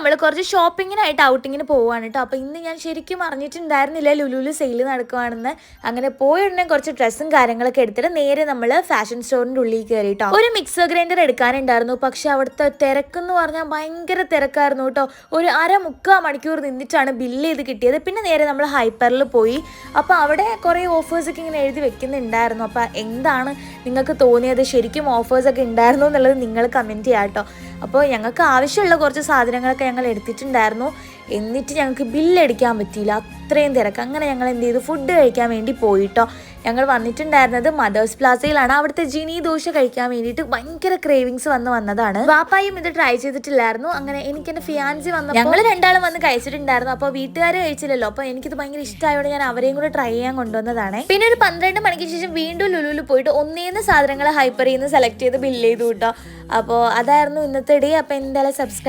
നമ്മൾ കുറച്ച് ഷോപ്പിങ്ങിനായിട്ട് ഔട്ടിങ്ങിന് പോവാണ് കേട്ടോ അപ്പോൾ ഇന്ന് ഞാൻ ശരിക്കും അറിഞ്ഞിട്ടുണ്ടായിരുന്നില്ല ലുലുലു സെയിൽ നടക്കുവാണെന്ന്. അങ്ങനെ പോയ ഉടനെ കുറച്ച് ഡ്രസ്സും കാര്യങ്ങളൊക്കെ എടുത്തിട്ട് നേരെ നമ്മൾ ഫാഷൻ സ്റ്റോറിന്റെ ഉള്ളിൽ കയറി കേട്ടോ ഒരു മിക്സർ ഗ്രൈൻഡർ എടുക്കാനുണ്ടായിരുന്നു. പക്ഷെ അവിടുത്തെ തിരക്കെന്ന് പറഞ്ഞാൽ ഭയങ്കര തിരക്കായിരുന്നു കേട്ടോ ഒരു അര മുക്കാ മണിക്കൂർ നിന്നിട്ടാണ് ബില്ല് ചെയ്ത് കിട്ടിയത്. പിന്നെ നേരെ നമ്മൾ ഹൈപ്പറിൽ പോയി. അപ്പോൾ അവിടെ കുറേ ഓഫേഴ്സൊക്കെ ഇങ്ങനെ എഴുതി വെക്കുന്നുണ്ടായിരുന്നു. അപ്പോൾ എന്താണ് നിങ്ങൾക്ക് തോന്നിയത്? ശരിക്കും ഓഫേഴ്സൊക്കെ ഉണ്ടായിരുന്നു എന്നുള്ളത് നിങ്ങൾ കമന്റ് ചെയ്യാം കേട്ടോ അപ്പോൾ ഞങ്ങൾക്ക് ആവശ്യമുള്ള കുറച്ച് സാധനങ്ങളൊക്കെ ഞങ്ങൾ എടുത്തിട്ടുണ്ടായിരുന്നു. എന്നിട്ട് ഞങ്ങൾക്ക് ബില്ലടിക്കാൻ പറ്റിയില്ല. അത്രയും തിരക്ക്. അങ്ങനെ ഞങ്ങൾ എന്ത് ചെയ്തു? ഫുഡ് കഴിക്കാൻ വേണ്ടി പോയിട്ടോ. ഞങ്ങൾ വന്നിട്ടുണ്ടായിരുന്നത് മദേഴ്സ് പ്ലാസയിലാണ് അവിടുത്തെ ജിനി ദോശ കഴിക്കാൻ വേണ്ടിയിട്ട് ഭയങ്കര ക്രേവിങ്സ് വന്ന് വന്നതാണ്. വാപ്പായും ഇത് ട്രൈ ചെയ്തിട്ടില്ലായിരുന്നു. അങ്ങനെ എനിക്ക് എന്റെ ഫിയാൻസി വന്നു ഞങ്ങൾ രണ്ടാളും വന്ന് കഴിച്ചിട്ടുണ്ടായിരുന്നു. അപ്പോൾ വീട്ടുകാർ കഴിച്ചില്ലല്ലോ. അപ്പോൾ എനിക്കിത് ഭയങ്കര ഇഷ്ടമായതുകൊണ്ട് ഞാൻ അവരെയും കൂടെ ട്രൈ ചെയ്യാൻ കൊണ്ടുവന്നതാണ്. പിന്നെ ഒരു പന്ത്രണ്ട് മണിക്ക് ശേഷം വീണ്ടും ലുലുവിൽ പോയിട്ട് ഒന്നേന്ന് സാധനങ്ങൾ ഹൈപ്പറിൽ നിന്ന് സെലക്ട് ചെയ്ത് ബില്ല് ചെയ്തു കേട്ടോ. അപ്പോൾ അതായിരുന്നു ഇന്നത്തെ ഡേ അപ്പോൾ എന്തായാലും സബ്സ്ക്രൈബ്